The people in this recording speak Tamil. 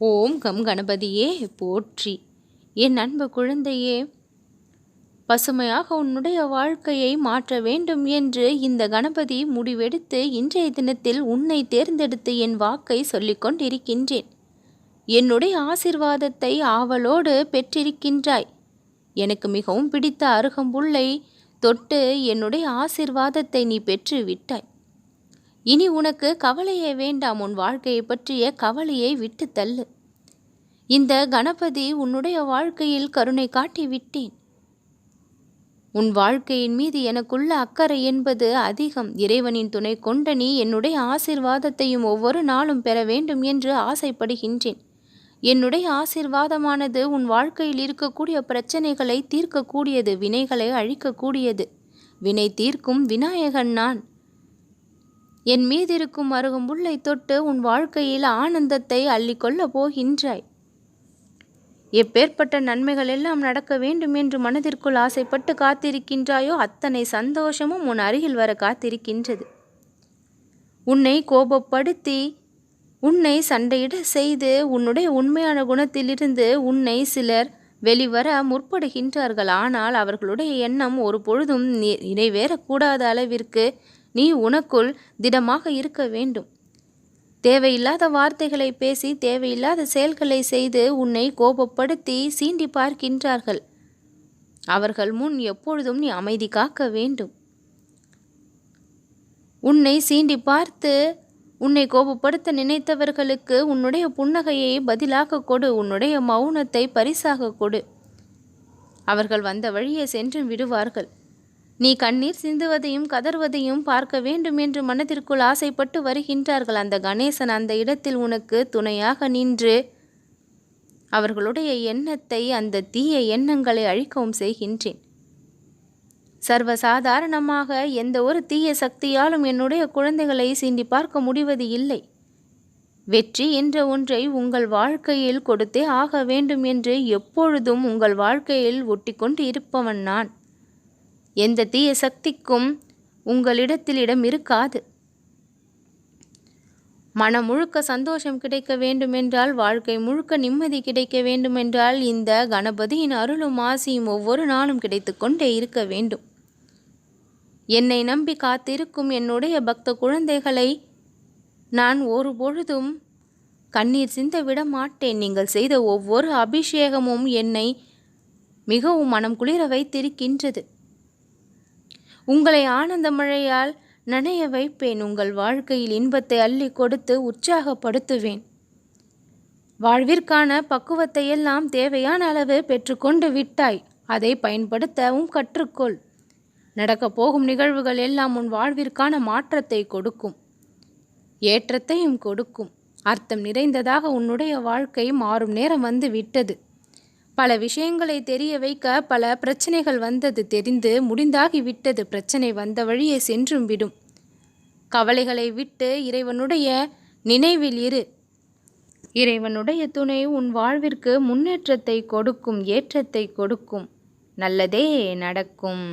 ஓம் கம் கணபதியே போற்றி. என் அன்பு குழந்தையே பசுமையாக உன்னுடைய வாழ்க்கையை மாற்ற வேண்டும் என்று இந்த கணபதி முடிவெடுத்து இன்றைய தினத்தில் உன்னை தேர்ந்தெடுத்து என் வாக்கை சொல்லிக்கொண்டிருக்கின்றேன் என்னுடைய ஆசிர்வாதத்தை ஆவலோடு பெற்றிருக்கின்றாய். எனக்கு மிகவும் பிடித்த அருகம்புல்லை தொட்டு என்னுடைய ஆசிர்வாதத்தை நீ பெற்று விட்டாய் இனி உனக்கு கவலையே வேண்டாம் உன் வாழ்க்கையை பற்றிய கவலையை விட்டு தள்ளு. இந்த கணபதி உன்னுடைய வாழ்க்கையில் கருணை காட்டி விட்டேன் உன் வாழ்க்கையின் மீது எனக்குள்ள அக்கறை என்பது அதிகம். இறைவனின் துணை கொண்ட நீ என்னுடைய ஆசிர்வாதத்தையும் ஒவ்வொரு நாளும் பெற வேண்டும் என்று ஆசைப்படுகின்றேன். என்னுடைய ஆசிர்வாதமானது உன் வாழ்க்கையில் இருக்கக்கூடிய பிரச்சனைகளை தீர்க்கக்கூடியது வினைகளை அழிக்கக்கூடியது. வினை தீர்க்கும் விநாயகன் நான். என் மீதிருக்கும் அருகம்புல்லை தொட்டு உன் வாழ்க்கையில் ஆனந்தத்தை அள்ளிக்கொள்ளப் போகின்றாய். எப்பேற்பட்ட நன்மைகள் எல்லாம் நடக்க வேண்டும் என்று மனதிற்குள் ஆசைப்பட்டு காத்திருக்கின்றாயோ அத்தனை சந்தோஷமும் உன் அருகில் வர காத்திருக்கின்றது. உன்னை கோபப்படுத்தி உன்னை சண்டையிட செய்து உன்னுடைய உண்மையான குணத்திலிருந்து உன்னை சிலர் வெளிவர முற்படுகின்றார்கள். ஆனால் அவர்களுடைய எண்ணம் ஒரு பொழுதும் நிறைவேறக்கூடாத அளவிற்கு நீ உனக்குள் திடமாக இருக்க வேண்டும். தேவையில்லாத வார்த்தைகளை பேசி தேவையில்லாத செயல்களை செய்து உன்னை கோபப்படுத்தி சீண்டி பார்க்கின்றார்கள். அவர்கள் முன் எப்பொழுதும் நீ அமைதி காக்க வேண்டும். உன்னை சீண்டி பார்த்து உன்னை கோபப்படுத்த நினைத்தவர்களுக்கு உன்னுடைய புன்னகையை பதிலாக கொடு உன்னுடைய மௌனத்தை பரிசாக கொடு. அவர்கள் வந்த வழியே சென்று விடுவார்கள். நீ கண்ணீர் சிந்துவதையும் கதறுவதையும் பார்க்க வேண்டும் என்று மனதிற்குள் ஆசைப்பட்டு வருகின்றார்கள் அந்த கணேசன். அந்த இடத்தில் உனக்கு துணையாக நின்று அவர்களுடைய எண்ணத்தை அந்த தீய எண்ணங்களை அழிக்கவும் செய்கின்றேன். சர்வசாதாரணமாக எந்த ஒரு தீய சக்தியாலும் என்னுடைய குழந்தைகளை சீண்டி பார்க்க முடிவது இல்லை. வெற்றி என்ற ஒன்றை உங்கள் வாழ்க்கையில் கொடுத்தே ஆக வேண்டும் என்று எப்பொழுதும் உங்கள் வாழ்க்கையில் ஒட்டிக்கொண்டு இருப்பவன் நான். எந்த தீய சக்திக்கும் உங்களிடத்தில் இடம் இருக்காது. மனம் முழுக்க சந்தோஷம் கிடைக்க வேண்டுமென்றால் வாழ்க்கை முழுக்க நிம்மதி கிடைக்க வேண்டுமென்றால் இந்த கணபதியின் அருளும் ஆசியும் ஒவ்வொரு நாளும் கிடைத்து கொண்டே இருக்க வேண்டும். என்னை நம்பி காத்திருக்கும் என்னுடைய பக்த குழந்தைகளை நான் ஒரு பொழுதும் கண்ணீர் சிந்த விட மாட்டேன் நீங்கள் செய்த ஒவ்வொரு அபிஷேகமும் என்னை மிகவும் மனம் குளிர வைத்திருக்கின்றது. உங்களை ஆனந்த மழையால் நனைய வைப்பேன். உங்கள் வாழ்க்கையில் இன்பத்தை அள்ளி கொடுத்து உற்சாகப்படுத்துவேன். வாழ்விற்கான பக்குவத்தை எல்லாம் தேவையான அளவு பெற்றுக்கொண்டு விட்டாய். அதை பயன்படுத்தவும் கற்றுக்கொள். நடக்கப் போகும் நிகழ்வுகள் எல்லாம் உன் வாழ்விற்கான மாற்றத்தை கொடுக்கும். ஏற்றத்தையும் கொடுக்கும். அர்த்தம் நிறைந்ததாக உன்னுடைய வாழ்க்கை மாறும் நேரம் வந்து விட்டது. பல விஷயங்களை தெரிய வைக்க பல பிரச்சனைகள் வந்தது தெரிந்து முடிந்தாகி விட்டது பிரச்சனை வந்த வழியே சென்றும் விடும். கவலைகளை விட்டு இறைவனுடைய நினைவில் இரு. இறைவனுடைய துணை உன் வாழ்விற்கு முன்னேற்றத்தை கொடுக்கும் ஏற்றத்தை கொடுக்கும். நல்லதே நடக்கும்.